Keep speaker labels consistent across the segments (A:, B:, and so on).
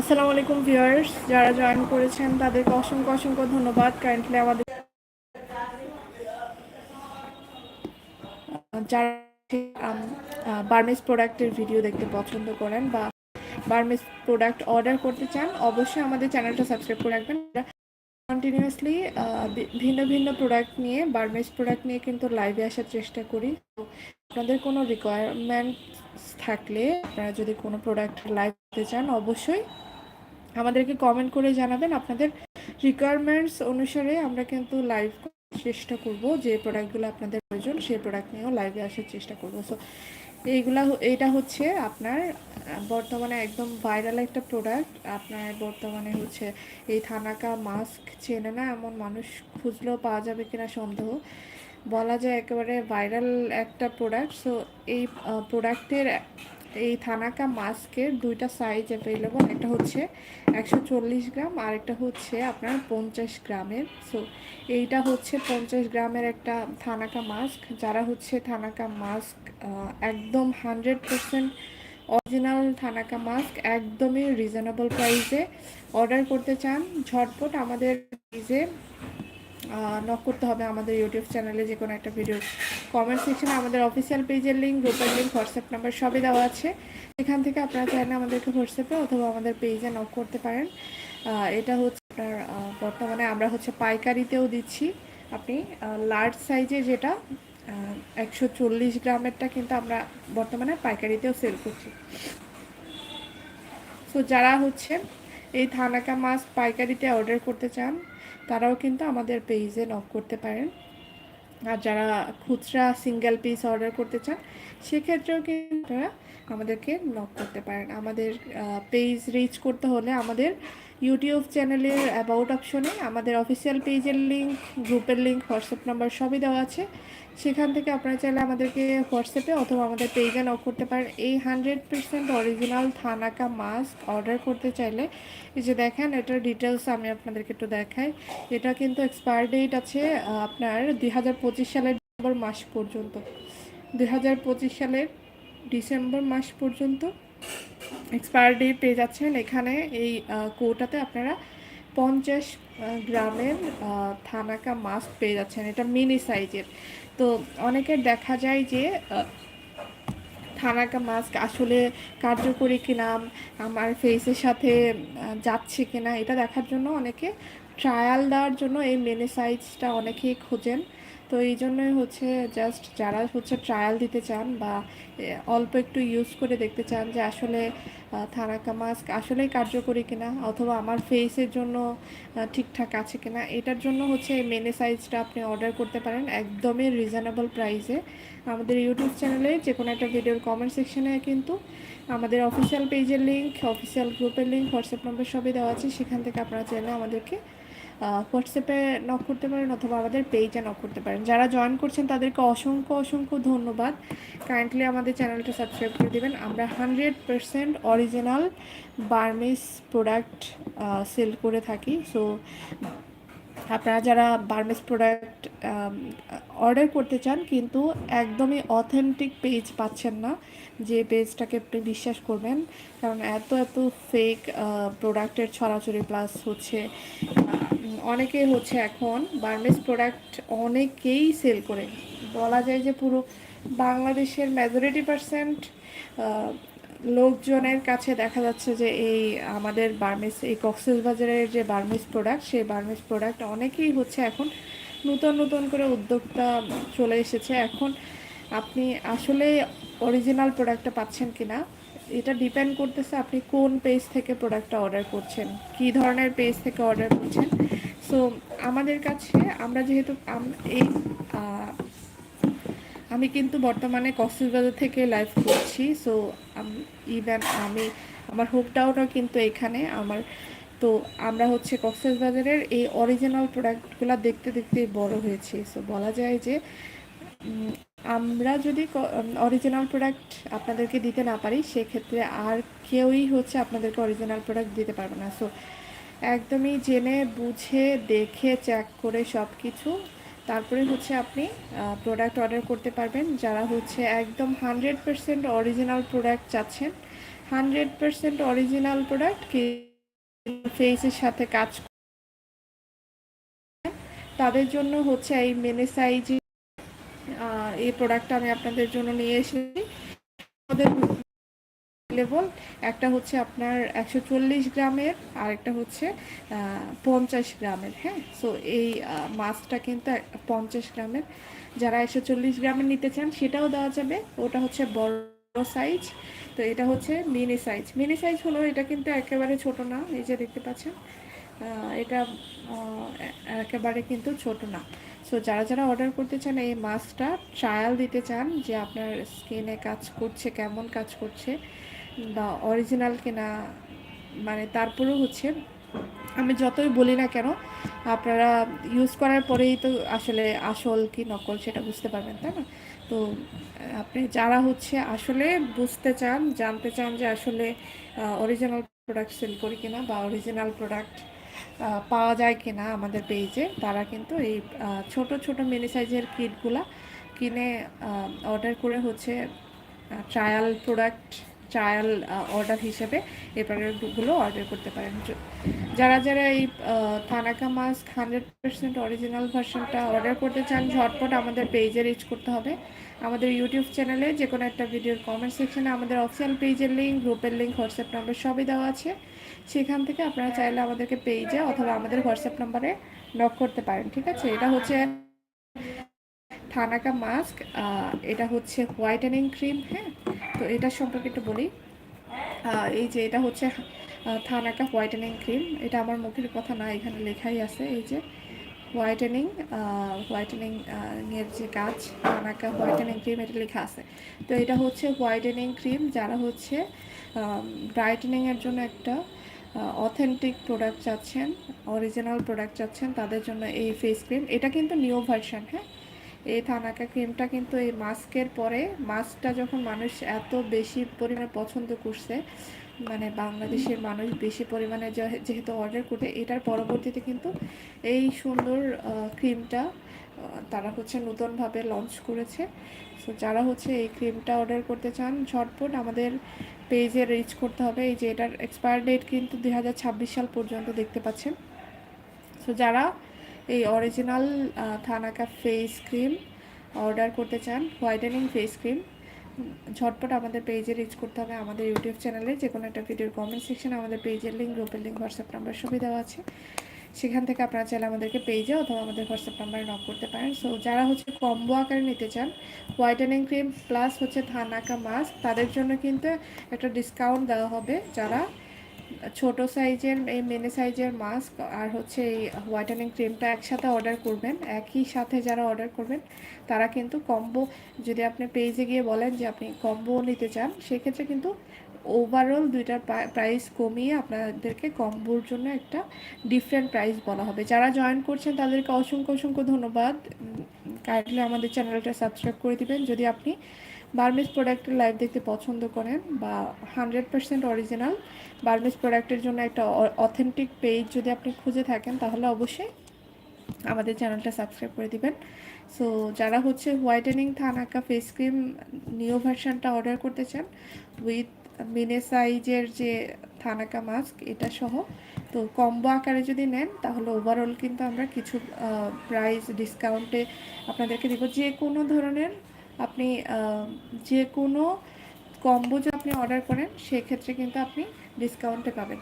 A: আসসালামু আলাইকুম ভিউয়ার্স, যারা জয়েন করেছেন তাদেরকে অসংখ্য অসংখ্য ধন্যবাদ। কাইন্ডলি আমাদের যারা বার্মিস প্রোডাক্টের ভিডিও দেখতে পছন্দ করেন বা বার্মিস প্রোডাক্ট অর্ডার করতে চান, অবশ্যই আমাদের চ্যানেলটা সাবস্ক্রাইব করে রাখবেন। কন্টিনিউয়াসলি ভিন্ন ভিন্ন প্রোডাক্ট নিয়ে বার্মিস প্রোডাক্ট নিয়ে কিন্তু লাইভে আসার চেষ্টা করি। তো আপনাদের কোনো রিকোয়ারমেন্ট থাকলে, আপনারা যদি কোনো প্রোডাক্ট লাইভ দিতে চান, অবশ্যই আমাদেরকে কমেন্ট করে জানাবেন। আপনাদের রিকোয়ারমেন্টস অনুসারে আমরা কিন্তু লাইভ চেষ্টা করব। যে প্রোডাক্টগুলো আপনাদের প্রয়োজন, সেই প্রোডাক্ট নিয়েও লাইভে আসার চেষ্টা করব। সো এইগুলা এইটা হচ্ছে আপনার বর্তমানে একদম ভাইরাল একটা প্রোডাক্ট আপনার বর্তমানে হচ্ছে এই থানাকা মাস্ক চেনে না এমন মানুষ খুঁজলেও পাওয়া যাবে কিনা সন্দেহ। বলা যায় একেবারে ভাইরাল একটা প্রোডাক্ট সো এই প্রোডাক্টের এই থানাকা মাস্কের দুইটা সাইজ অ্যাভেলেবল একটা হচ্ছে একশো চল্লিশ গ্রাম আর একটা হচ্ছে আপনার পঞ্চাশ গ্রামের। সো এইটা হচ্ছে পঞ্চাশ গ্রামের একটা থানাকা মাস্ক যারা হচ্ছে থানাকা মাস্ক একদম hundred percent original thanaka mask একদমই রিজনেবল প্রাইসে অর্ডার করতে চান, ঝটপট আমাদের পেজে নক করতে হবে আমাদের ইউটিউব চ্যানেলে যে কোনো একটা ভিডিও কমেন্ট সেকশনে আমাদের অফিসিয়াল পেজের লিঙ্ক গ্রুপের লিঙ্ক হোয়াটসঅ্যাপ নাম্বার সবই দেওয়া আছে। এখান থেকে আপনারা চাইলে আমাদেরকে হোয়াটসঅ্যাপে অথবা আমাদের পেজে নক করতে পারেন। এটা হচ্ছে আপনার বর্তমানে আমরা হচ্ছে পাইকারিতেও দিচ্ছি। আপনি লার্জ সাইজে যেটা একশো চল্লিশ গ্রামেরটা কিন্তু আমরা বর্তমানে পাইকারিতেও সেল করছি। সো যারা হচ্ছে এই থানাকা মাছ পাইকারিতে অর্ডার করতে চান তারাও কিন্তু আমাদের পেজে নক করতে পারেন। আর যারা খুচরা সিঙ্গেল পিস অর্ডার করতে চান, সেক্ষেত্রেও কিন্তু আপনারা আমাদেরকে নক করতে পারেন। আমাদের পেজ রিচ করতে হলে আমাদের ইউটিউব চ্যানেলের অ্যাবাউট অপশনে আমাদের অফিসিয়াল পেজের লিঙ্ক গ্রুপের লিঙ্ক হোয়াটসঅ্যাপ নাম্বার সবই দেওয়া আছে। সেখান থেকে আপনারা চাইলে আমাদেরকে হোয়াটসঅ্যাপে অথবা আমাদের পেজে নক করতে পারেন। এই hundred percent original thanaka mask order করতে চাইলে এই যে দেখেন, এটার ডিটেলস আমি আপনাদেরকে একটু দেখাই। এটা কিন্তু এক্সপায়ার ডেট আছে আপনার দু হাজার পঁচিশ সালের ডিসেম্বর মাস পর্যন্ত। দু হাজার পঁচিশ সালের ডিসেম্বর মাস পর্যন্ত এক্সপায়ার ডেট পেয়ে যাচ্ছেন। এখানে এই কোটাতে আপনারা পঞ্চাশ গ্রামের থানাকা মাস্ক পেয়ে যাচ্ছেন। এটা মিনি সাইজের। তো অনেকের দেখা যায় যে থানাকা মাস্ক আসলে কার্যকরী কিনা, আমার ফেসের সাথে যাচ্ছে কিনা, এটা দেখার জন্য অনেকে ট্রায়াল দেওয়ার জন্য এই মেনে সাইজটা অনেকেই খোঁজেন। তো এই জন্যই হচ্ছে জাস্ট যারা হচ্ছে ট্রায়াল দিতে চান বা অল্প একটু ইউজ করে দেখতে চান যে আসলে থানাকা মাস্ক আসলেই কার্যকরী কিনা অথবা আমার ফেসের জন্য ঠিকঠাক আছে কিনা এটার জন্য হচ্ছে মেনে সাইজটা আপনি অর্ডার করতে পারেন একদমই রিজনেবল প্রাইসে আমাদের ইউটিউব চ্যানেলে যে কোনো একটা ভিডিওর কমেন্ট সেকশনে কিন্তু আমাদের অফিসিয়াল পেজের লিঙ্ক অফিসিয়াল গ্রুপের লিঙ্ক হোয়াটসঅ্যাপ নম্বর সবই দেওয়া আছে। সেখান থেকে আপনারা চাইলে আমাদেরকে হোয়াটসঅ্যাপে নক করতে পারেন অথবা আমাদের পেজে নক করতে পারেন। যারা জয়েন করছেন, তাদেরকে অসংখ্য অসংখ্য ধন্যবাদ। কাইন্ডলি আমাদের চ্যানেলটা সাবস্ক্রাইব করে দেবেন। আমরা hundred percent original Burmese product sale করে থাকি। সো আপনারা যারা বার্মেস প্রোডাক্ট অর্ডার করতে চান, কিন্তু একদমই অথেন্টিক পেজ পাচ্ছেন না, যে পেজটাকে আপনি বিশ্বাস করবেন, কারণ এত এত ফেক প্রোডাক্টের ছড়াছড়ি প্লাস হচ্ছে অনেকেই হচ্ছে এখন বার্মেস প্রোডাক্ট অনেকেই সেল করে। বলা যায় যে পুরো বাংলাদেশের মেজরিটি পারসেন্ট লোকজনের কাছে দেখা যাচ্ছে যে এই আমাদের বার্মিস, এই কক্সেস বাজারের যে বার্মিস প্রোডাক্ট সেই বার্মিস প্রোডাক্ট অনেকেই হচ্ছে এখন নতুন নতুন করে উদ্যোক্তা চলে এসেছে। এখন আপনি আসলে অরিজিনাল প্রোডাক্টটা পাচ্ছেন কি না এটা ডিপেন্ড করতেছে আপনি কোন পেজ থেকে প্রোডাক্টটা অর্ডার করছেন, কী ধরনের পেজ থেকে অর্ডার করছেন। সো আমাদের কাছে আমরা যেহেতু এই আমি কিন্তু বর্তমানে কক্সবাজার থেকে লাইভ করছি সো ইভেন আমি, আমার হোমটাউনও কিন্তু এখানে, আমার, তো আমরা হচ্ছে কক্সবাজারের এই অরিজিনাল প্রোডাক্টগুলো দেখতে দেখতে বড় হয়েছি সো বলা যায় যে আমরা যদি অরিজিনাল প্রোডাক্ট আপনাদেরকে দিতে না পারি, সেক্ষেত্রে আর কেউই হচ্ছে আপনাদেরকে অরিজিনাল প্রোডাক্ট দিতে পারবে না সো একদমই জেনে, বুঝে, দেখে চেক করে সব কিছু তারপরে হচ্ছে আপনি প্রোডাক্ট অর্ডার করতে পারবেন যারা হচ্ছে একদম হান্ড্রেড পারসেন্ট অরিজিনাল প্রোডাক্ট চাচ্ছেন। হান্ড্রেড পার্সেন্ট অরিজিনাল প্রোডাক্ট কি ফেসের সাথে কাজ তাদের জন্য হচ্ছে এই মেনে সাইজ এই প্রোডাক্টটা আমি আপনাদের জন্য নিয়ে এসেছি। আমাদের লেভেল একটা হচ্ছে আপনার একশো চল্লিশ গ্রামের আর একটা হচ্ছে পঞ্চাশ গ্রামের হ্যাঁ? সো এই মাছটা কিন্তু পঞ্চাশ গ্রামের। যারা একশো চল্লিশ গ্রামের নিতে চান, সেটাও দেওয়া যাবে। ওটা হচ্ছে বড় সাইজ তো এটা হচ্ছে মিনি সাইজ মিনি সাইজ হলো এটা কিন্তু একেবারে ছোট না, এই যে দেখতে পাচ্ছেন। এটা একেবারে কিন্তু ছোট না। সো যারা যারা অর্ডার করতে চান, এই মাস্কটা ট্রায়াল দিতে চান যে আপনার স্কিনে কাজ করছে, কেমন কাজ করছে বা অরিজিনাল কিনা মানে তারপরেও হচ্ছে, আমি যতই বলি না কেন, আপনারা ইউজ করার পরেই তো আসলে আসল কি নকল সেটা বুঝতে পারবেন, তাই না? তো, আপনি যারা হচ্ছে আসলে বুঝতে চান, জানতে চান যে আসলে অরিজিনাল প্রোডাক্ট সেল করি কিনা বা অরিজিনাল প্রোডাক্ট পাওয়া যায় কিনা আমাদের পেজে তারা কিন্তু এই ছোট ছোট মিনি সাইজের কিটগুলা কিনে অর্ডার করে হচ্ছে ট্রায়াল প্রোডাক্ট ট্রায়াল অর্ডার হিসেবে এই প্রোডাক্টগুলো অর্ডার করতে পারেন। যারা যারা এই thanaka mask hundred percent original ভার্সনটা অর্ডার করতে চান, ঝটপট আমাদের পেজে রিচ করতে হবে। আমাদের ইউটিউব চ্যানেলে যে কোনো একটা ভিডিওর কমেন্ট সেকশনে আমাদের অফিসিয়াল পেজের লিঙ্ক গ্রুপের লিঙ্ক হোয়াটসঅ্যাপ নাম্বার সবই দেওয়া আছে। সেখান থেকে আপনারা চাইলে আমাদেরকে পেজে অথবা আমাদের হোয়াটসঅ্যাপ নাম্বারে নক করতে পারেন, ঠিক আছে? এটা হচ্ছে থানাকা মাস্ক এটা হচ্ছে হোয়াইটেনিং ক্রিম হ্যাঁ? তো এটার সম্পর্কে একটু বলি। এই যে এটা হচ্ছে থানাকা হোয়াইটেনিং ক্রিম এটা আমার মুখের কথা না, এখানে লেখাই আছে, এই যে হোয়াইটেনিং হোয়াইটেনিং এর যে কাজ থানাকা হোয়াইটেনিং ক্রিম এটা লেখা আছে। তো এটা হচ্ছে হোয়াইটেনিং ক্রিম যারা হচ্ছে ব্রাইটেনিংয়ের জন্য একটা অথেন্টিক প্রোডাক্ট চাচ্ছেন অরিজিনাল প্রোডাক্ট চাচ্ছেন, তাদের জন্য এই ফেস ক্রিম এটা কিন্তু নিউ ভার্সন হ্যাঁ? এই থানাকা ক্রিমটা কিন্তু এই মাস্কের পরে, মাস্কটা যখন মানুষ এত বেশি পরিমাণে পছন্দ করছে মানে বাংলাদেশের মানুষ বেশি পরিমাণে যেহেতু অর্ডার করে এটার পরবর্তীতে কিন্তু এই সুন্দর ক্রিমটা তারা হচ্ছে নতুনভাবে লঞ্চ করেছে। সো যারা হচ্ছে এই ক্রিমটা অর্ডার করতে চান, ঝটপট আমাদের পেজে রিচ করতে হবে। এই যে এটার এক্সপায়ার ডেট কিন্তু দু হাজার ছাব্বিশ সাল পর্যন্ত দেখতে পাচ্ছেন। সো যারা এই original thanaka face cream order করতে চান হোয়াইটেনিং ফেস ক্রিম ঝটপট আমাদের পেজে রিচ করতে হবে আমাদের ইউটিউব চ্যানেলে যে কোনো একটা ভিডিওর কমেন্ট সেকশনে আমাদের পেজের লিঙ্ক গ্রুপের লিঙ্ক হোয়াটসঅ্যাপ নাম্বার দেওয়া আছে। সেখান থেকে আপনারা চাইলে আমাদেরকে পেজে অথবা আমাদের হোয়াটসঅ্যাপ নাম্বারে নক করতে পারেন। সো যারা হচ্ছে কম্বো আকারে নিতে চান হোয়াইটেনিং ক্রিম প্লাস হচ্ছে থানাকা মাস্ক তাদের জন্য কিন্তু একটা ডিসকাউন্ট দেওয়া হবে। যারা ছোট সাইজের, এই মেনে সাইজের মাস্ক আর হচ্ছে এই হোয়াইটেনিং ক্রিমটা একসাথে অর্ডার করবেন। একই সাথে যারা অর্ডার করবেন, তারা কিন্তু কম্বো যদি আপনি পেজে গিয়ে বলেন যে আপনি কম্বো নিতে চান, সেক্ষেত্রে কিন্তু ওভারঅল দুইটার প্রাইস কমিয়ে আপনাদেরকে কম্বোর জন্য একটা ডিফারেন্ট প্রাইস বলা হবে। যারা জয়েন করছেন, তাদেরকে অসংখ্য অসংখ্য ধন্যবাদ। কাইন্ডলি আমাদের চ্যানেলটা সাবস্ক্রাইব করে দিবেন। যদি আপনি বার্মিস প্রোডাক্টের লাইভ দেখতে পছন্দ করেন বা হান্ড্রেড পার্সেন্ট অরিজিনাল বার্মিস প্রোডাক্টের জন্য একটা অথেন্টিক পেজ যদি আপনি খুঁজে থাকেন, তাহলে অবশ্যই আমাদের চ্যানেলটা সাবস্ক্রাইব করে দিবেন। সো যারা হচ্ছে whitening thanaka face cream new ভার্সানটা order করতে চান উইথ মিনে সাইজের যে থানাকা মাস্ক এটা সহ, তো কম্বো আকারে যদি নেন, তাহলে ওভারঅল কিন্তু আমরা কিছু প্রাইস ডিসকাউন্টে আপনাদেরকে দেবো। যে কোনো ধরনের আপনি যে কোনো কম্বো যদি আপনি অর্ডার করেন, সেক্ষেত্রে কিন্তু আপনি ডিসকাউন্টে পাবেন।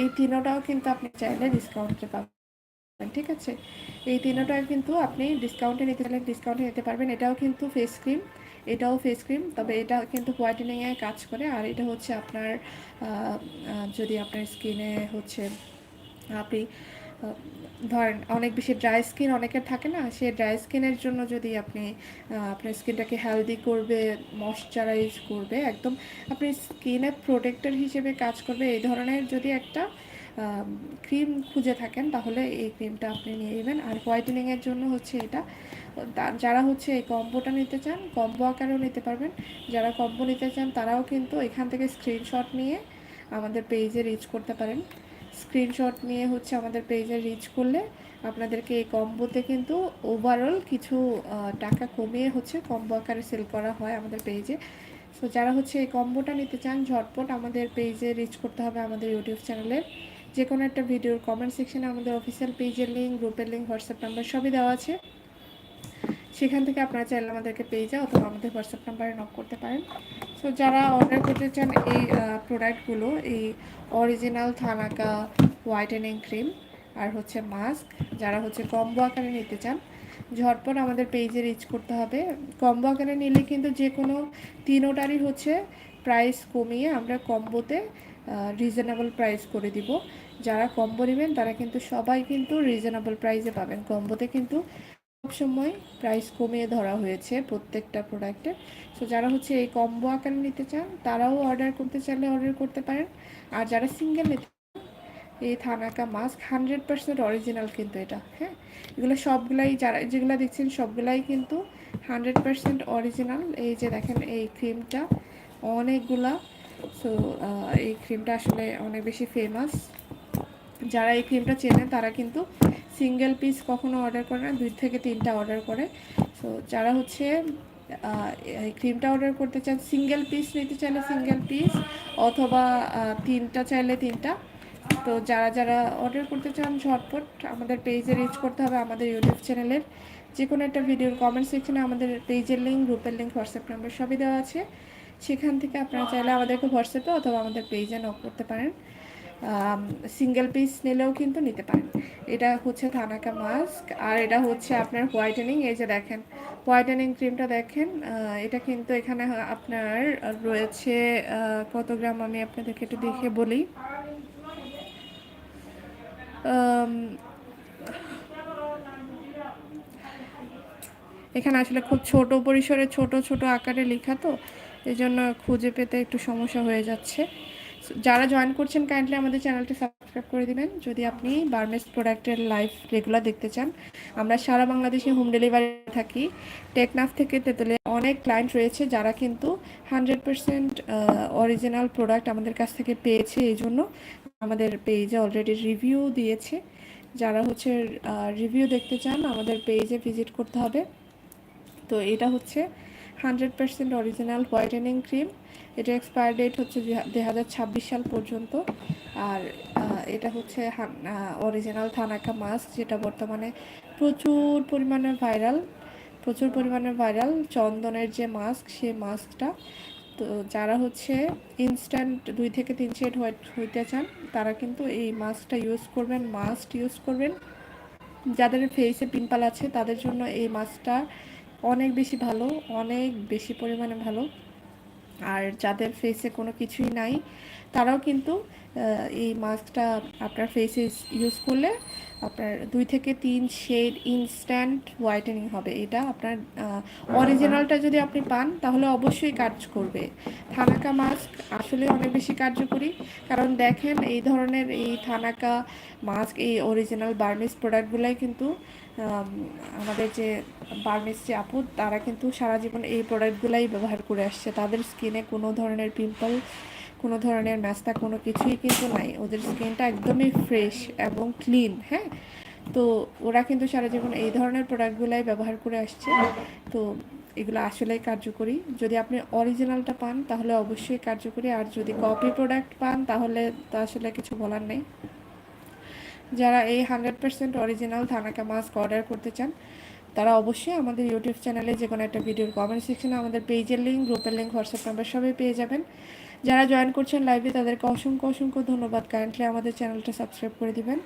A: এই তিনোটাও কিন্তু আপনি চাইলে ডিসকাউন্টে পাবেন, ঠিক আছে? এই তিনোটাও কিন্তু আপনি ডিসকাউন্টে নিতে চাইলে ডিসকাউন্টে নিতে পারবেন। এটাও কিন্তু ফেস ক্রিম এটাও ফেস ক্রিম তবে এটা কিন্তু হোয়াইটেনিংয়ে কাজ করে। আর এটা হচ্ছে আপনার যদি আপনার স্কিনে হচ্ছে আপনি ধরেন, অনেক বেশি ড্রাই স্কিন অনেকের থাকে না, সে ড্রাই স্কিনের জন্য যদি আপনি আপনার স্কিনটাকে হেলদি করবে ময়শ্চারাইজ করবে, একদম আপনি স্কিনের প্রোটেক্টর হিসেবে কাজ করবে, এই ধরনের যদি একটা ক্রিম খুঁজে থাকেন, তাহলে এই ক্রিমটা আপনি নিয়ে নেবেন। আর হোয়াইটেনিংয়ের জন্য হচ্ছে এটা যারা হচ্ছে এই কম্বোটা নিতে চান কম্বো আকারেও নিতে পারবেন। যারা কম্বো নিতে চান, তারাও কিন্তু এখান থেকে স্ক্রিনশট নিয়ে আমাদের পেজে রিচ করতে পারেন। স্ক্রিনশট নিয়ে হচ্ছে আমাদের পেজে রিচ করলে আপনাদেরকে এই কম্বোতে কিন্তু ওভারঅল কিছু টাকা কমিয়ে হচ্ছে কম্বো আকারে সেল করা হয় আমাদের পেজে সো যারা হচ্ছে এই কম্বোটা নিতে চান, ঝটপট আমাদের পেজে রিচ করতে হবে আমাদের ইউটিউব চ্যানেলের যে কোনো একটা ভিডিওর কমেন্ট সেকশানে আমাদের অফিসিয়াল পেজের লিঙ্ক গ্রুপের লিঙ্ক হোয়াটসঅ্যাপ নাম্বার সবই দেওয়া আছে। সেখান থেকে আপনারা চাইলে আমাদেরকে পেজে অথবা আমাদের হোয়াটসঅ্যাপ নাম্বারে নক করতে পারেন। সো যারা অর্ডার করতে চান এই প্রোডাক্টগুলো এই অরিজিনাল থানাকা হোয়াইটেনিং ক্রিম আর হচ্ছে মাস্ক যারা হচ্ছে কম্বো আকারে নিতে চান, ঝটপট আমাদের পেজে রিচ করতে হবে। কম্বো আকারে নিলে কিন্তু যে কোনো তিনোটারই হচ্ছে প্রাইস কমিয়ে আমরা কম্বোতে রিজনেবল প্রাইস করে দিব। যারা কম্বো নেবেন তারা কিন্তু সবাই কিন্তু রিজনেবল প্রাইসে পাবেন। কম্বোতে কিন্তু সবসময় প্রাইস কমিয়ে ধরা হয়েছে প্রত্যেকটা প্রোডাক্টে সো যারা হচ্ছে এই কম্বো আকারে নিতে চান, তারাও অর্ডার করতে চাইলে অর্ডার করতে পারেন। আর যারা সিঙ্গেল নিতে এই thanaka mask hundred percent original কিন্তু এটা হ্যাঁ? এগুলো সবগুলাই যারা, যেগুলো দেখছেন সবগুলাই কিন্তু হান্ড্রেড পার্সেন্ট অরিজিনাল এই যে দেখেন, এই ক্রিমটা অনেকগুলা। সো এই ক্রিমটা আসলে অনেক বেশি ফেমাস যারা এই ক্রিমটা চেনে, তারা কিন্তু সিঙ্গেল পিস কখনো অর্ডার করে না, দুই থেকে তিনটা অর্ডার করে। সো যারা হচ্ছে এই ক্রিমটা অর্ডার করতে চান সিঙ্গেল পিস নিতে চাইলে সিঙ্গেল পিস অথবা তিনটা চাইলে তিনটা। তো যারা যারা অর্ডার করতে চান, ঝটপট আমাদের পেজে রিচ করতে হবে আমাদের ইউটিউব চ্যানেলের যে কোনো একটা ভিডিওর কমেন্ট সেকশনে আমাদের পেজের লিঙ্ক গ্রুপের লিঙ্ক হোয়াটসঅ্যাপ নাম্বার সবই দেওয়া আছে। সেখান থেকে আপনারা চাইলে আমাদেরকে হোয়াটসঅ্যাপে অথবা আমাদের পেজে নক করতে পারেন। সিঙ্গেল পিস নিলেও কিন্তু নিতে পারেন। এটা হচ্ছে থানাকা মাস্ক আর এটা হচ্ছে আপনার হোয়াইটেনিং এই যে দেখেন হোয়াইটেনিং ক্রিমটা দেখেন এটা কিন্তু এখানে আপনার রয়েছে কত গ্রাম আমি আপনাদেরকে একটু দেখে বলি। এখানে আসলে খুব ছোট পরিসরে ছোট ছোট আকারে লেখা তো এই জন্য খুঁজে পেতে একটু সমস্যা হয়ে যাচ্ছে। যারা জয়েন করছেন কাইন্ডলি আমাদের চ্যানেলটি সাবস্ক্রাইব করে দিবেন। যদি আপনি বার্মেস প্রোডাক্টের লাইভ রেগুলার দেখতে চান, আমরা সারা বাংলাদেশে হোম ডেলিভারি থাকি। টেকনাফ থেকে তেতলে অনেক ক্লায়েন্ট রয়েছে যারা কিন্তু হান্ড্রেড পারসেন্ট অরিজিনাল প্রোডাক্ট আমাদের কাছ থেকে পেয়েছে। এই জন্য আমাদের পেজে অলরেডি রিভিউ দিয়েছে। যারা হচ্ছে রিভিউ দেখতে চান, আমাদের পেজে ভিজিট করতে হবে। তো এটা হচ্ছে hundred percent original whitening cream. এটা এক্সপায়ার ডেট হচ্ছে দুই হাজার ছাব্বিশ সাল পর্যন্ত। আর এটা হচ্ছে অরিজিনাল থানাকা মাস্ক, যেটা বর্তমানে প্রচুর পরিমাণে ভাইরাল, প্রচুর পরিমাণে ভাইরাল। চন্দনের যে মাস্ক, সেই মাস্কটা। তো যারা হচ্ছে ইনস্ট্যান্ট দুই থেকে তিন শেড হইতে চান, তারা কিন্তু এই মাস্কটা ইউজ করবেন মাস্ক ইউজ করবেন। যাদের ফেসে পিম্পাল আছে, তাদের জন্য এই মাস্কটা অনেক বেশি ভালো, অনেক বেশি পরিমাণে ভালো। আর যাদের ফেসে কোনো কিছুই নাই, তারাও কিন্তু এই মাস্কটা আপনার ফেসে ইউজ করলে আপনার দুই থেকে তিন শেড ইনস্ট্যান্ট হোয়াইটেনিং হবে। এটা আপনার অরিজিনালটা যদি আপনি পান, তাহলে অবশ্যই কাজ করবে। থানাকা মাস্ক আসলে অনেক বেশি কার্যকরী। কারণ দেখেন, এই ধরনের এই থানাকা মাস্ক এই অরিজিনাল বার্মিস প্রোডাক্টগুলাই কিন্তু আমাদের যে বার্মিস যে আপু তারা কিন্তু সারা জীবন এই প্রোডাক্টগুলাই ব্যবহার করে আসছে। তাদের স্কিনে কোনো ধরনের পিম্পল কোনো ধরনের ম্যাস্তা কোনো কিছুই কিন্তু নাই। ওদের স্কিনটা একদমই ফ্রেশ এবং ক্লিন হ্যাঁ? তো ওরা কিন্তু সারা জীবন এই ধরনের প্রোডাক্টগুলাই ব্যবহার করে আসছে। তো এগুলো আসলেই কার্যকরী। যদি আপনি অরিজিনালটা পান, তাহলে অবশ্যই কার্যকরী। আর যদি কপি প্রোডাক্ট পান, তাহলে তো আসলে কিছু বলার নেই। যারা এই hundred percent original thanaka mask order করতে চান, তারা অবশ্যই আমাদের ইউটিউব চ্যানেলে যে কোনো একটা ভিডিওর কমেন্ট সেকশনে আমাদের পেজের লিঙ্ক গ্রুপের লিঙ্ক হোয়াটসঅ্যাপ নাম্বার সবই পেয়ে যাবেন। যারা জয়েন করছেন লাইভে তাদেরকে অসংখ্য অসংখ্য ধন্যবাদ। কারেন্টলি আমাদের চ্যানেলটা সাবস্ক্রাইব করে দিবেন।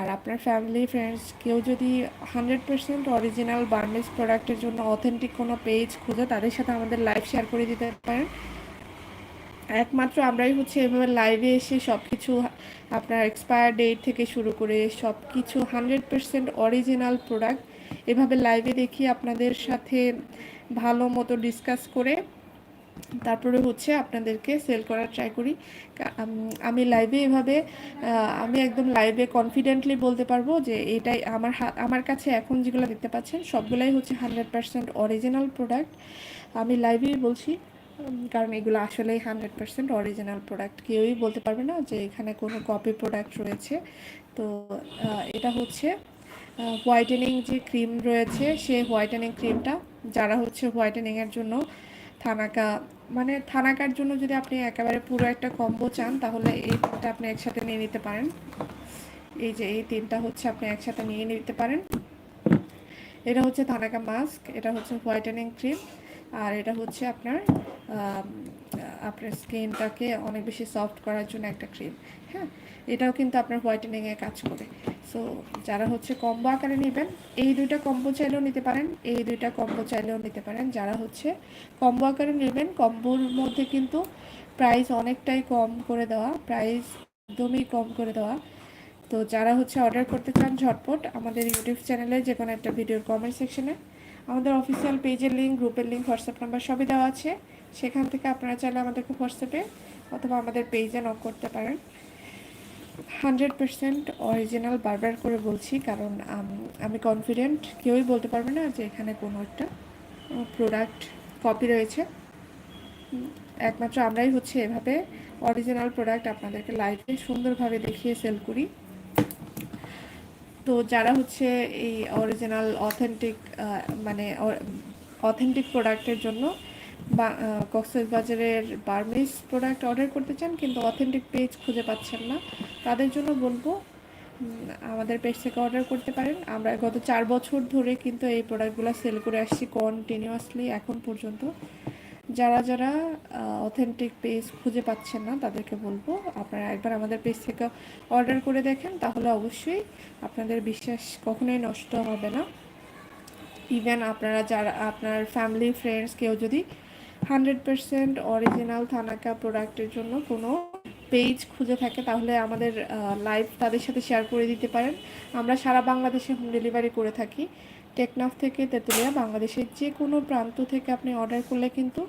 A: আর আপনার ফ্যামিলি ফ্রেন্ডস কেউ যদি হান্ড্রেড পার্সেন্ট অরিজিনাল বার্মিস প্রোডাক্টের জন্য অথেন্টিক কোনো পেজ খুঁজে, তাদের সাথে আমাদের লাইভ শেয়ার করে দিতে পারেন। একমাত্র আমরাই হচ্ছে এভাবে লাইভে এসে সব কিছু আপনার এক্সপায়ার ডেট থেকে শুরু করে সব কিছু হান্ড্রেড পার্সেন্ট অরিজিনাল প্রোডাক্ট এভাবে লাইভে দেখি আপনাদের সাথে ভালো মতো ডিসকাস করে তারপরে হচ্ছে আপনাদেরকে সেল করার ট্রাই করি। আমি লাইভে এভাবে আমি একদম লাইভে কনফিডেন্টলি বলতে পারব যে এটাই আমার আমার কাছে এখন যেগুলো দেখতে পাচ্ছেন, সবগুলাই হচ্ছে হান্ড্রেড পারসেন্ট অরিজিনাল প্রোডাক্ট আমি লাইভেই বলছি কারণ এগুলো আসলেই হান্ড্রেড পার্সেন্ট অরিজিনাল প্রোডাক্ট কেউই বলতে পারবে না যে এখানে কোনো কপি প্রোডাক্ট রয়েছে। তো এটা হচ্ছে হোয়াইটেনিং যে ক্রিম রয়েছে, সেই হোয়াইটেনিং ক্রিমটা যারা হচ্ছে হোয়াইটেনিংয়ের জন্য থানাকা মানে থানাকার জন্য যদি আপনি একেবারে পুরো একটা কম্বো চান, তাহলে এই তিনটা আপনি একসাথে নিয়ে নিতে পারেন। এই যে এই তিনটা হচ্ছে আপনি একসাথে নিয়ে নিতে পারেন। এটা হচ্ছে থানাকা মাস্ক এটা হচ্ছে হোয়াইটেনিং ক্রিম আর এটা হচ্ছে আপনার আপনার স্কিনটাকে অনেক বেশি সফট করার জন্য একটা ক্রিম হ্যাঁ? এটাও কিন্তু আপনার হোয়াইটেনিংয়ে কাজ করে। সো যারা হচ্ছে কম্বো আকারে নেবেন, এই দুইটা কম্বো চাইলেও নিতে পারেন, এই দুইটা কম্বো চাইলেও নিতে পারেন। যারা হচ্ছে কম্বো আকারে নেবেন, কম্বোর মধ্যে কিন্তু প্রাইস অনেকটাই কম করে দেওয়া প্রাইস একদমই কম করে দেওয়া। তো যারা হচ্ছে অর্ডার করতে চান ঝটপট, আমাদের ইউটিউব চ্যানেলে যে কোনো একটা ভিডিওর কমেন্ট সেকশনে আমাদের অফিসিয়াল পেজের লিঙ্ক গ্রুপের লিঙ্ক হোয়াটসঅ্যাপ নাম্বার সবই দেওয়া আছে। সেখান থেকে আপনারা চাইলে আমাদেরকে হোয়াটসঅ্যাপে অথবা আমাদের পেজে নক করতে পারেন। হান্ড্রেড পার্সেন্ট অরিজিনাল বারবার করে বলছি, কারণ আমি কনফিডেন্ট কেউই বলতে পারবে না যে এখানে কোনো একটা প্রোডাক্ট কপি রয়েছে। একমাত্র আমরাই হচ্ছে এভাবে অরিজিনাল প্রোডাক্ট আপনাদেরকে লাইভে সুন্দরভাবে দেখিয়ে সেল করি। তো যারা হচ্ছে এই অরিজিনাল অথেন্টিক মানে অথেন্টিক প্রোডাক্টের জন্য কক্সবাজারের বার্মিস প্রোডাক্ট অর্ডার করতে চান, কিন্তু অথেন্টিক পেজ খুঁজে পাচ্ছেন না। তাদের জন্য বলব আমাদের পেজ থেকে অর্ডার করতে পারেন। আমরা গত চার বছর ধরে কিন্তু এই প্রোডাক্টগুলো সেল করে আসছি কন্টিনিউয়াসলি এখন পর্যন্ত। যারা যারা অথেন্টিক পেজ খুঁজে পাচ্ছেন না, তাদেরকে বলব, আপনারা একবার আমাদের পেজ থেকে অর্ডার করে দেখেন। তাহলে অবশ্যই আপনাদের বিশ্বাস কখনোই নষ্ট হবে না। ইভেন আপনারা যারা, আপনার ফ্যামিলি ফ্রেন্ডস কেউ যদি হান্ড্রেড পার্সেন্ট অরিজিনাল থানাকা প্রোডাক্টের জন্য কোনো পেজ খুঁজে থাকে, তাহলে আমাদের লাইভ তাদের সাথে শেয়ার করে দিতে পারেন। আমরা সারা বাংলাদেশে হোম ডেলিভারি করে থাকি। টেকনাফ থেকে তেঁতুলিয়া, বাংলাদেশের যে কোনো প্রান্ত থেকে আপনি অর্ডার করলে কিন্তু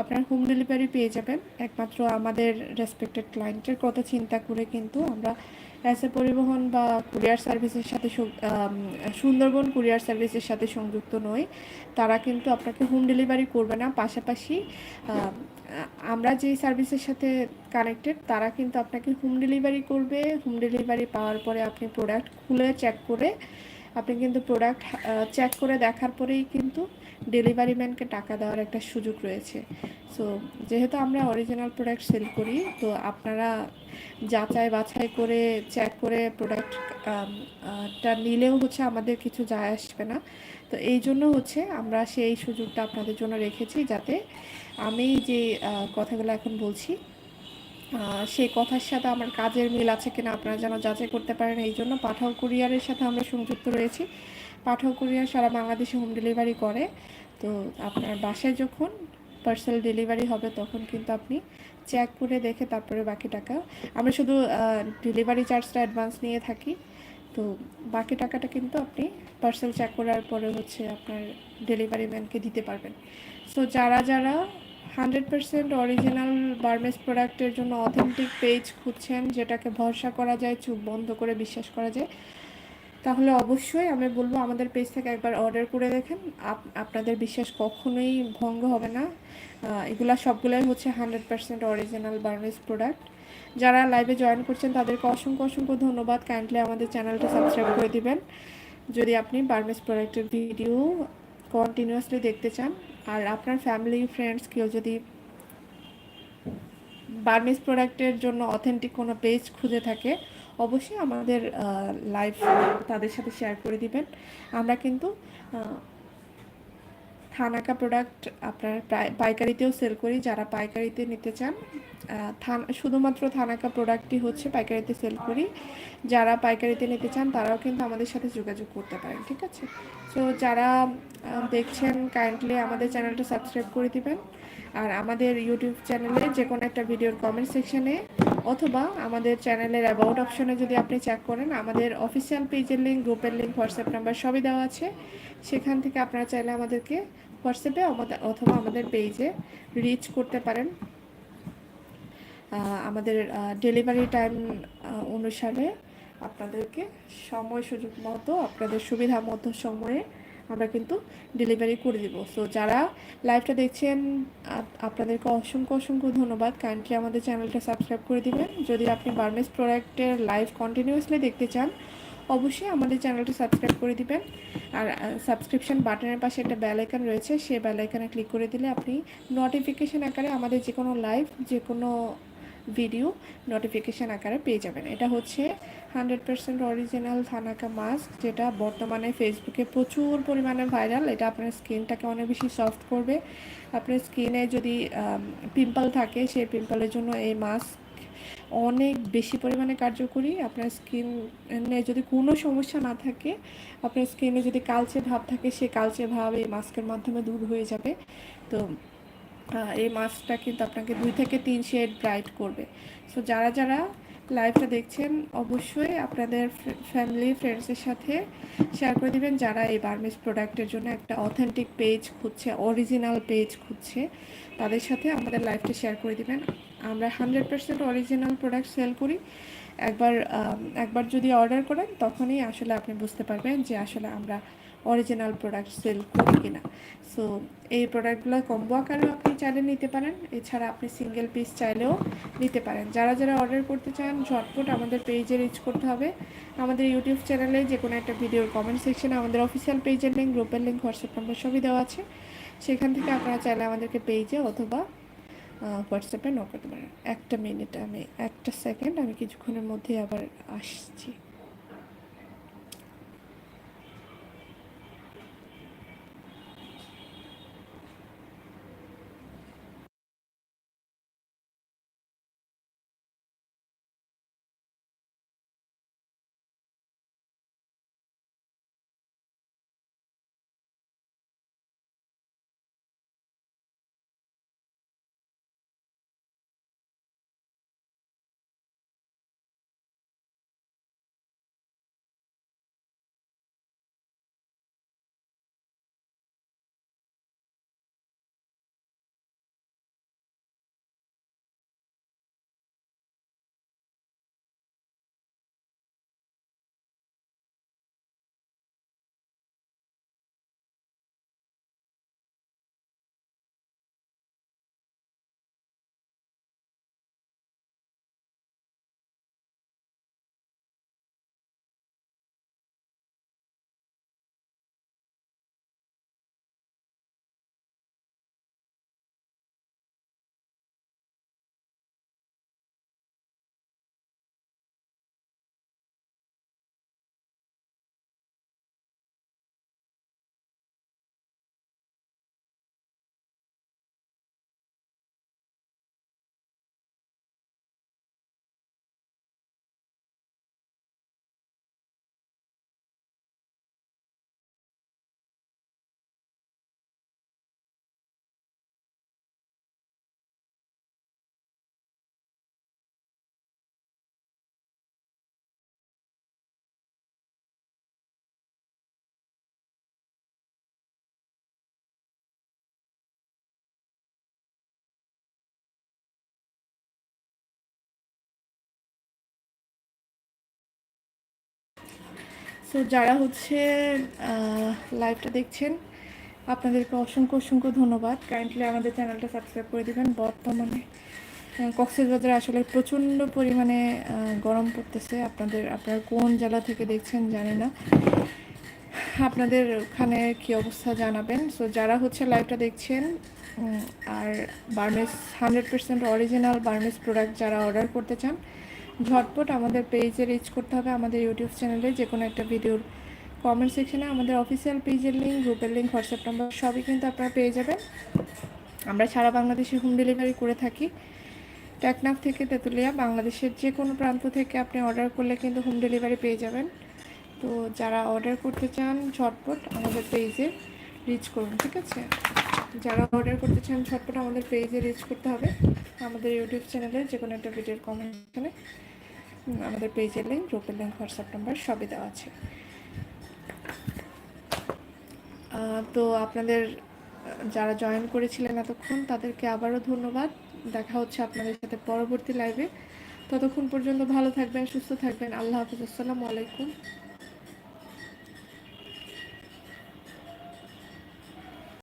A: আপনার হোম ডেলিভারি পেয়ে যাবেন। একমাত্র আমাদের রেসপেক্টেড ক্লায়েন্টের কথা চিন্তা করে কিন্তু আমরা অ্যাসে পরিবহন বা কুরিয়ার সার্ভিসের সাথে সুন্দরবন কুরিয়ার সার্ভিসের সাথে সংযুক্ত নই। তারা কিন্তু আপনাকে হোম ডেলিভারি করবে না। পাশাপাশি আমরা যেই সার্ভিসের সাথে কানেক্টেড, তারা কিন্তু আপনাকে হোম ডেলিভারি করবে। হোম ডেলিভারি পাওয়ার পরে আপনি প্রোডাক্ট খুলে চেক করে, আপনি কিন্তু প্রোডাক্ট চেক করে দেখার পরেই কিন্তু ডেলিভারি ম্যানকে টাকা দেওয়ার একটা সুযোগ রয়েছে। সো যেহেতু আমরা অরিজিনাল প্রোডাক্ট সেল করি, তো আপনারা যাচাই বাছাই করে চেক করে প্রোডাক্ট টা নিলেও হচ্ছে আমাদের কিছু যায় আসবে না। তো এই জন্য হচ্ছে আমরা সেই সুযোগটা আপনাদের জন্য রেখেছি যাতে আমি যে কথাগুলো এখন বলছি সেই কথার সাথে আমার কাজের মিল আছে কিনা আপনারা যেন যাচাই করতে পারেন, এই জন্য পাঠাও কুরিয়ারের সাথে আমরা সংযুক্ত রয়েছি। পাঠাও কুরিয়ার সারা বাংলাদেশে হোম ডেলিভারি করে। তো আপনার বাসায় যখন পার্সেল ডেলিভারি হবে তখন কিন্তু আপনি চেক করে দেখে তারপরে বাকি টাকা। আমরা শুধু ডেলিভারি চার্জটা অ্যাডভান্স নিয়ে থাকি। তো বাকি টাকাটা কিন্তু আপনি পার্সেল চেক করার পরে হচ্ছে আপনার ডেলিভারি ম্যানকে দিতে পারবেন। সো যারা যারা হান্ড্রেড পার্সেন্ট অরিজিনাল বার্মেস প্রোডাক্টের জন্য অথেন্টিক পেজ খুঁজছেন, যেটাকে ভরসা করা যায় চুপ বন্ধ করে বিশ্বাস করা যায় তাহলে অবশ্যই আমি বলব আমাদের পেজ থেকে একবার অর্ডার করে দেখেন। আপ- আপনাদের বিশ্বাস কখনোই ভঙ্গ হবে না। এগুলা সবগুলোই হচ্ছে hundred percent original Burmese product যারা লাইভে জয়েন করছেন, তাদেরকে অসংখ্য অসংখ্য ধন্যবাদ। কাইন্ডলি আমাদের চ্যানেলটা সাবস্ক্রাইব করে দিবেন। যদি আপনি বার্মেস প্রোডাক্টের ভিডিও কন্টিনিউয়াসলি দেখতে চান, আর আপনার ফ্যামিলি ফ্রেন্ডস কেউ যদি বার্মিস প্রোডাক্টের জন্য অথেন্টিক কোনো পেজ খুঁজে থাকে অবশ্যই আমাদের লাইভ তাদের সাথে শেয়ার করে দিবেন। আমরা কিন্তু থানাকা প্রোডাক্ট আপনার পাইকারিতেও সেল করি। যারা পাইকারিতে নিতে চান থান, শুধুমাত্র থানাকা প্রোডাক্টই হচ্ছে পাইকারিতে সেল করি। যারা পাইকারিতে নিতে চান, তারাও কিন্তু আমাদের সাথে যোগাযোগ করতে পারেন, ঠিক আছে? তো যারা দেখছেন কাইন্ডলি আমাদের চ্যানেলটা সাবস্ক্রাইব করে দিবেন। আর আমাদের ইউটিউব চ্যানেলে যে কোনো একটা ভিডিওর কমেন্ট সেকশনে অথবা আমাদের চ্যানেলের অ্যাবাউট অপশনে যদি আপনি চেক করেন, আমাদের অফিসিয়াল পেজের লিঙ্ক গ্রুপের লিঙ্ক হোয়াটসঅ্যাপ নাম্বার সবই দেওয়া আছে। সেখান থেকে আপনারা চাইলে আমাদেরকে হোয়াটসঅ্যাপে অথবা আমাদের পেজে রিচ করতে পারেন। আমাদের ডেলিভারি টাইম অনুসারে আপনাদেরকে সময় সুযোগ মতো, আপনাদের সুবিধা মতো সময়ে আমরা কিন্তু ডেলিভারি করে দিব। সো যারা লাইভটা দেখছেন আপনাদেরকে অসংখ্য অসংখ্য ধন্যবাদ। কাইন্ডলি আমাদের চ্যানেলটা সাবস্ক্রাইব করে দিবেন। যদি আপনি বার্মেস প্রোডাক্টের লাইভ কন্টিনিউয়াসলি দেখতে চান, অবশ্যই আমাদের চ্যানেলটি সাবস্ক্রাইব করে দিবেন। আর সাবস্ক্রিপশন বাটনের পাশে একটা বেল আইকন রয়েছে। সেই বেল আইকনে ক্লিক করে দিলে আপনি নোটিফিকেশন আকারে আমাদের যে কোনো লাইভ যে কোনো ভিডিও নোটিফিকেশান আকারে পেয়ে যাবেন। এটা হচ্ছে hundred percent original thanaka mask যেটা বর্তমানে ফেসবুকে প্রচুর পরিমাণে ভাইরাল এটা আপনার স্কিনটাকে অনেক বেশি সফট করবে। আপনার স্কিনে যদি পিম্পল থাকে, সেই পিম্পলের জন্য এই মাস্ক অনেক বেশি পরিমাণে কার্যকরী। আপনার স্কিনে যদি কোনো সমস্যা না থাকে, আপনার স্কিনে যদি কালচে ভাব থাকে সে কালচে ভাব এই মাস্কের মাধ্যমে দূর হয়ে যাবে। তো এই মাস্কটা কিন্তু আপনাকে দুই থেকে তিন শেড ব্রাইট করবে। সো যারা যারা লাইভটা দেখছেন, অবশ্যই আপনাদের ফ্যামিলি ফ্রেন্ডসের সাথে শেয়ার করে দিবেন, যারা এই বার্মিস প্রোডাক্টের জন্য একটা অথেন্টিক পেজ খুঁজছে অরিজিনাল পেজ খুঁজছে, তাদের সাথে আমাদের লাইভটা শেয়ার করে দিবেন। আমরা hundred percent original product sale করি। একবার একবার যদি অর্ডার করেন, তখনই আসলে আপনি বুঝতে পারবেন যে আসলে আমরা অরিজিনাল প্রোডাক্ট সেল করি কিনা। সো এই প্রোডাক্টগুলো কম্বো আকারেও আপনি চাইলে নিতে পারেন। এছাড়া আপনি সিঙ্গেল পিস চাইলেও নিতে পারেন। যারা যারা অর্ডার করতে চান, ঝটপট আমাদের পেজে রিচ করতে হবে। আমাদের ইউটিউব চ্যানেলে যে কোনো একটা ভিডিওর কমেন্ট সেকশনে আমাদের অফিসিয়াল পেজের লিঙ্ক গ্রুপের লিঙ্ক হোয়াটসঅ্যাপ নাম্বার সবই দেওয়া আছে। সেখান থেকে আপনারা চাইলে আমাদেরকে পেজে অথবা হোয়াটসঅ্যাপে নক করতে পারেন। একটা মিনিট আমি, একটা সেকেন্ড আমি কিছুক্ষণের মধ্যে আবার আসছি। সো যারা হচ্ছে লাইভটা দেখছেন, আপনাদেরকে অসংখ্য অসংখ্য ধন্যবাদ। কাইন্ডলি আমাদের চ্যানেলটা সাবস্ক্রাইব করে দেবেন। বর্তমানে কক্সবাজারে আসলে প্রচণ্ড পরিমাণে গরম পড়তেছে। আপনাদের, আপনারা কোন জেলা থেকে দেখছেন জানি না। আপনাদের ওখানে কী অবস্থা জানাবেন। সো যারা হচ্ছে লাইভটা দেখছেন আর Burmese hundred percent original Burmese product যারা অর্ডার করতে চান ঝটপট আমাদের পেজে রিচ করতে হবে আমাদের ইউটিউব চ্যানেলে যে কোনো একটা ভিডিওর কমেন্ট সেকশনে আমাদের অফিসিয়াল পেজের লিঙ্ক গ্রুপের লিঙ্ক হোয়াটসঅ্যাপ নাম্বার সবই কিন্তু আপনারা পেয়ে যাবেন। আমরা সারা বাংলাদেশে হোম ডেলিভারি করে থাকি। টেকনাফ থেকে তেঁতুলিয়া, বাংলাদেশের যে কোনো প্রান্ত থেকে আপনি অর্ডার করলে কিন্তু হোম ডেলিভারি পেয়ে যাবেন। তো যারা অর্ডার করতে চান, ঝটপট আমাদের পেজে রিচ করুন, ঠিক আছে? যারা অর্ডার করতে চান, ঝটপট আমাদের পেজে রিচ করতে হবে আমাদের ইউটিউব চ্যানেলে যে কোনো একটা ভিডিওর কমেন্ট আমাদের পেজের লিঙ্ক গ্রুপের লিঙ্ক হোয়াটসঅ্যাপ নাম্বার সবই দেওয়া আছে। তো আপনাদের যারা জয়েন করেছিলেন এতক্ষণ, তাদেরকে আবারও ধন্যবাদ। দেখা হচ্ছে আপনাদের সাথে পরবর্তী লাইভে ততক্ষণ পর্যন্ত ভালো থাকবেন, সুস্থ থাকবেন। আল্লাহ হাফিজ, আসসালামু আলাইকুম।